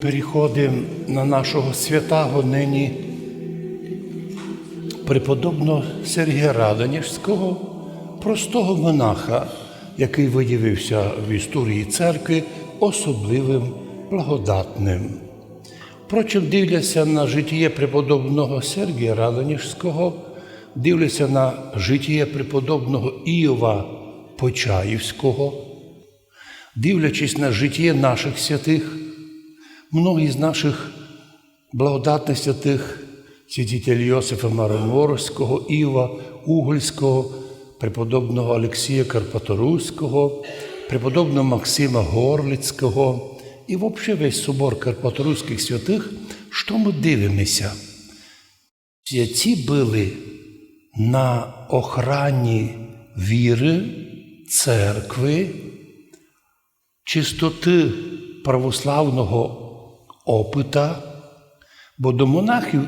Переходимо на нашого святого нині преподобного Сергія Радонежського, простого монаха, який виявився в історії церкви особливим благодатним. Впрочем, дивляться на життя преподобного Сергія Радонежського, дивляться на життя преподобного Іова Почаївського, дивлячись на життя наших святих, Многі з наших благодатних святих святителів Йосифа Мароморського, Іва Угольського, преподобного Олексія Карпаторуського, преподобного Максима Горлицького і взагалі весь собор Карпаторуських святих, що ми дивимося? Святі були на охрані віри, церкви, чистоти православного опита, бо до монахів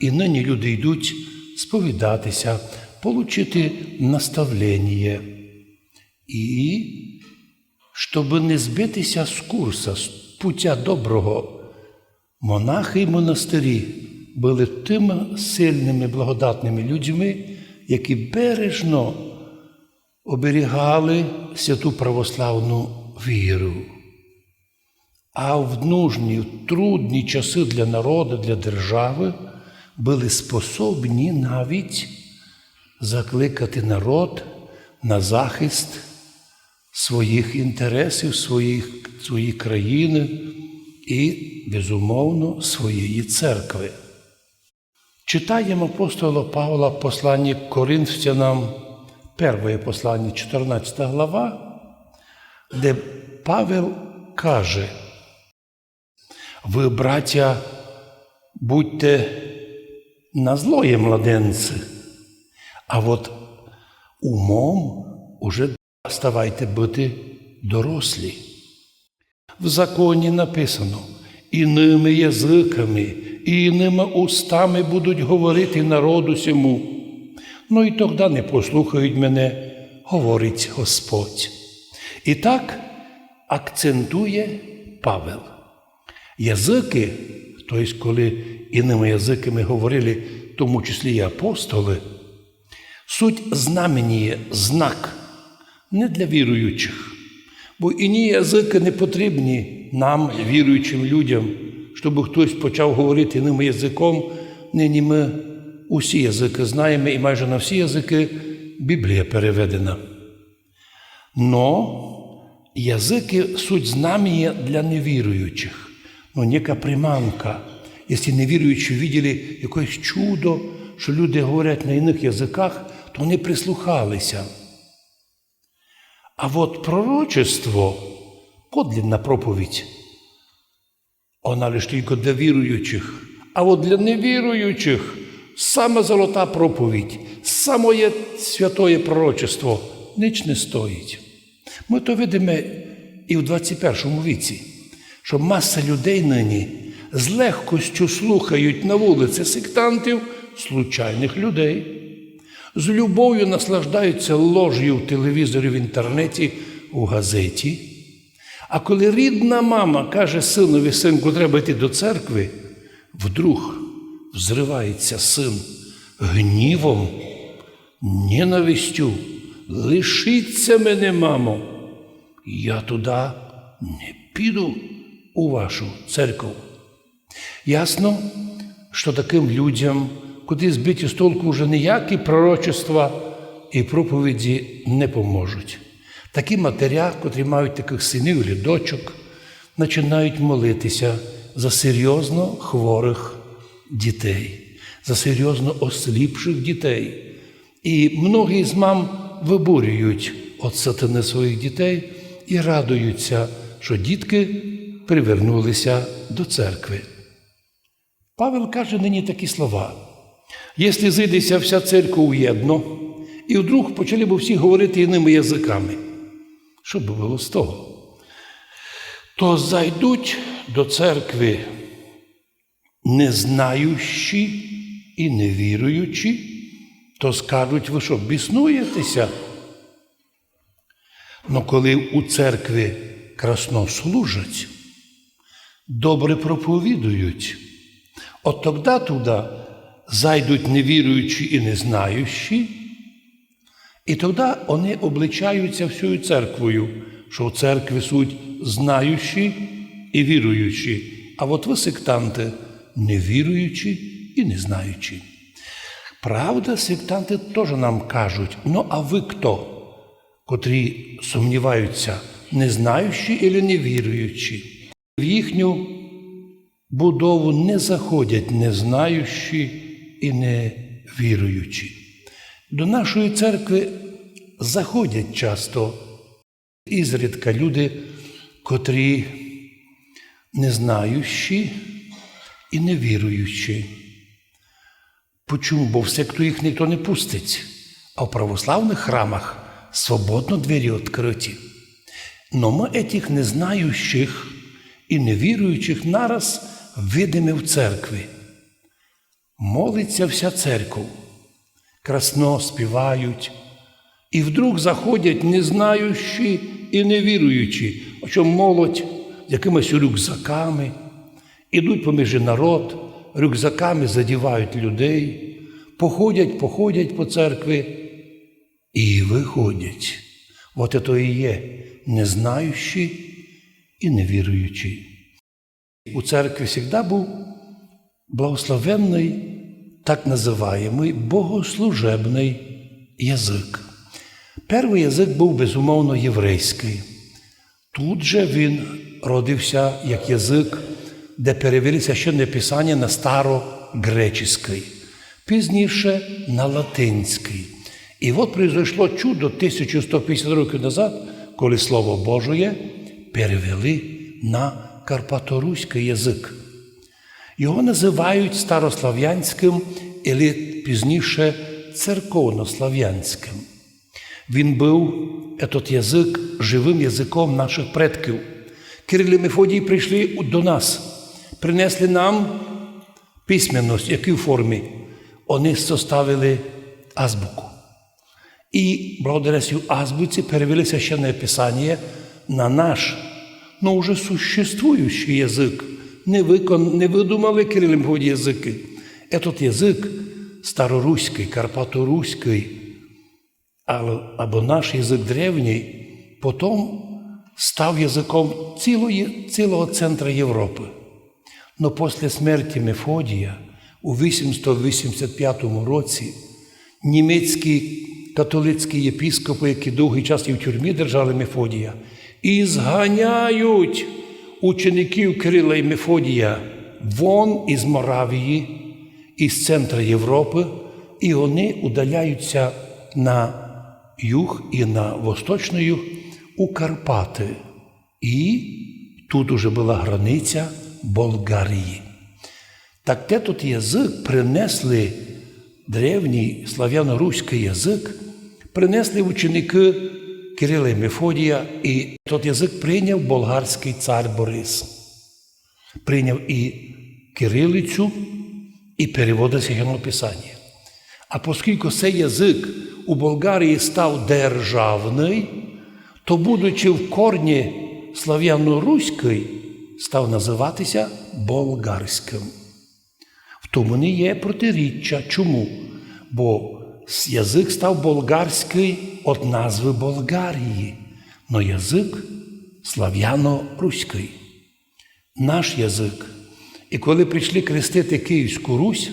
і нині люди йдуть сповідатися, получити наставлення. І щоб не збитися з курса, з пуття доброго, монахи і монастирі були тими сильними благодатними людьми, які бережно оберігали святу православну віру. А в нужні, в трудні часи для народу, для держави були способні навіть закликати народ на захист своїх інтересів, своїх, своєї країни і, безумовно, своєї церкви. Читаємо апостола Павла послання Коринфянам, перше послання, 14 глава, де Павел каже, ви, браття, будьте на злої младенці, а от умом уже ставайте бути дорослі. В законі написано, іними язиками, і іними устами будуть говорити народу сьому. Ну і тоді не послухають мене, говорить Господь. І так акцентує Павел. Язики, тобто, коли іними язиками говорили, в тому числі і апостоли, суть знамені знак не для віруючих, бо іні язики не потрібні нам, віруючим людям, щоб хтось почав говорити іним язиком. Нині ми усі язики знаємо, і майже на всі язики Біблія переведена. Но язики суть знамення для невіруючих. Ну, нека приманка. Якщо невіруючі виділи якесь чудо, що люди говорять на інших язиках, то вони прислухалися. А от пророчество, подлинна проповідь, вона лише тільки для віруючих. А от для невіруючих саме золота проповідь, саме святое пророчество ніч не стоїть. Ми то видимо і в 21 віці, що маса людей нині з легкостю слухають на вулиці сектантів случайних людей, з любов'ю наслаждаються лож'ю в телевізорі в інтернеті, у газеті. А коли рідна мама каже синові, синку, треба йти до церкви, вдруг взривається син гнівом, ненавистю. Лишіться мене, мамо, я туди не піду у вашу церкву. Ясно, що таким людям, куди збиті з толку вже ніякі пророчества і проповіді не поможуть. Такі матеря, котрі мають таких синів і дочок, починають молитися за серйозно хворих дітей, за серйозно осліпших дітей. І многі з мам вибурюють від сатани своїх дітей і радуються, що дітки привернулися до церкви. Павел каже нині такі слова. Якщо зійдеться вся церква уєдно, і вдруг почали б всі говорити іними язиками, що б було з того? То зайдуть до церкви незнаючі і невіруючі, то скажуть, ви що, біснуєтеся? Но коли у церкві красно служать, добре проповідують. От тоді туди зайдуть невіруючі і незнаючі, і тоді вони обличаються всю церквою, що в церкві суть знаючі і віруючі, а от ви сектанти невіруючі і не знаючі. Правда, сектанти теж нам кажуть, ну а ви хто, котрі сумніваються, не знаючі і не віруючі. В їхню будову не заходять не знаючі і не віруючі. До нашої церкви заходять часто ізрідка люди, котрі не знаючі і не віруючі. Почому? Бо в секту їх ніхто не пустить, а в православних храмах свободно двері відкриті. Но ми этих незнающих і невіруючих нараз видимо в церкві. Молиться вся церква, красно співають, і вдруг заходять незнаючі і невіруючі, о чому молодь з якимись рюкзаками, ідуть поміж народ, рюкзаками задівають людей, походять, походять по церкві і виходять. От це і є незнаючі і невіруючі. У церкві завжди був благословенний, так називаємий богослужебний язик. Перший язик був безумовно єврейський. Тут же він родився як язик, де перевели священне писання на старогреческий, пізніше на латинський. І от произошло чудо 1150 років назад, коли Слово Божє перевели на карпаторуський язик. Його називають старослав'янським і пізніше церковнослав'янським. Він був этот язик живим язиком наших предків. Кирил і Мефодій прийшли до нас, принесли нам письменність, в формі вони составили азбуку. І благодаря цій азбуці перевели священне писання на наш, но уже существующий язик. Не, викон, не видумали Мефодій язики. Этот язик староруський, карпаторуський, або наш язик древній, потім став язиком цілої, цілого центру Європи. Но після смерті Мефодія у 885 році німецькі католицькі єпіскопи, які довгий час і в тюрмі держали Мефодія, і зганяють учеників Кирила і Мефодія вон із Моравії, із центру Європи, і вони удаляються на юг і на восточний юг у Карпати. І тут уже була границя Болгарії. Так те тут язик принесли древній слав'яно-руський язик, принесли ученики Кирила і Мефодія, і той язик прийняв болгарський цар Борис. Прийняв і кирилицю, і переводив священного писання. А оскільки цей язик у Болгарії став державний, то, будучи в корні слав'яно-руський, став називатися болгарським. В тому не є протиріччя. Чому? Бо язик став болгарський від назви Болгарії, но язик слав'яно-руський. Наш язик. І коли прийшли крестити Київську Русь,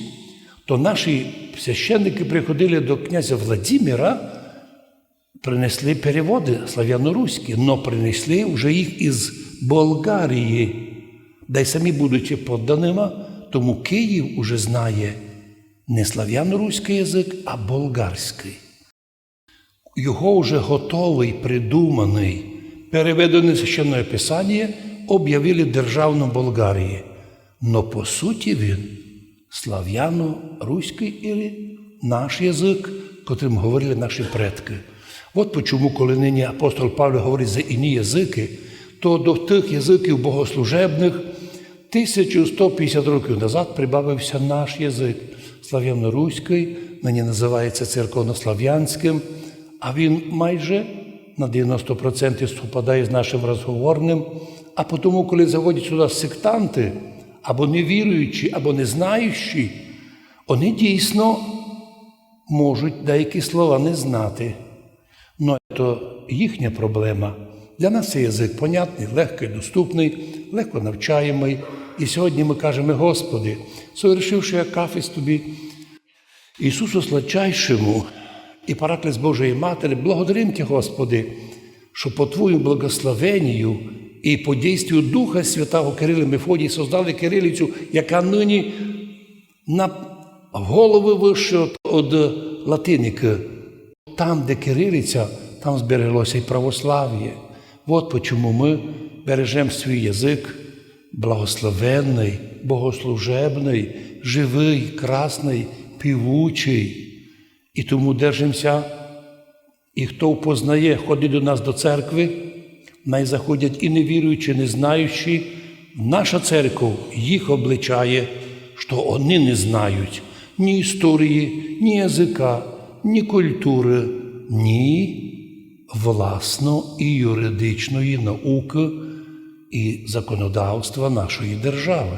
то наші священники приходили до князя Владимира, принесли переводи слав'яно-руські, але принесли вже їх із Болгарії, де й самі, будучи подданими, тому Київ уже знає не слав'яно-руський язик, а болгарський. Його вже готовий, придуманий, переведене священне писання об'явили державну Болгарії. Но по суті він слав'яно-руський і наш язик, котрим говорили наші предки. От чому, коли нині апостол Павло говорить за іні язики, то до тих язиків богослужебних 1150 років назад прибавився наш язик слав'яно-руський, нині називається церковнослав'янським, а він майже на 90% співпадає з нашим розговорним, А тому, коли заводять сюди сектанти, або невіруючі, або незнаючі, вони дійсно можуть деякі слова не знати. Ну, це їхня проблема. Для нас цей язик понятний, легкий, доступний, легко навчаємий. І сьогодні ми кажемо, Господи, совершивши акафіс тобі, Ісусу Сладчайшому і Параклес Божої Матері, благодарим Тебе, Господи, що по Твоєму благословенню і по дійству Духа Святого Кирила Мефодій создали кирилицю, яка нині на голови вище від латиники. Там, де кирилиця, там збереглося і православ'я. От чому ми бережемо свій язик благословенний, богослужебний, живий, красний, півучий. І тому держимося. І хто впознає, ходить до нас до церкви, най заходять і невіруючі, не знаючі, наша церква їх обличає, що вони не знають ні історії, ні язика, ні культури, ні власно і юридичної науки і законодавства нашої держави.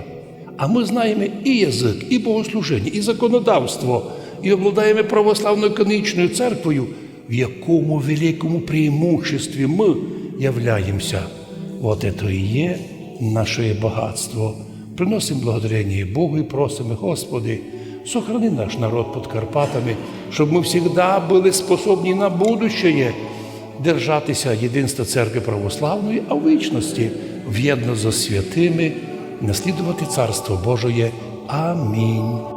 А ми знаємо і язик, і богослужіння, і законодавство, і обладаємо православною канонічною церквою, в якому великому преимуществі ми являємося. От це і є наше багатство. Приносимо благодарення Богу і просимо, Господи, сохрани наш народ під Карпатами, щоб ми завжди були способні на будущее держатися єдинства церкви православної, а вічності в'єдно зо святими, наслідувати Царство Божоє. Амінь.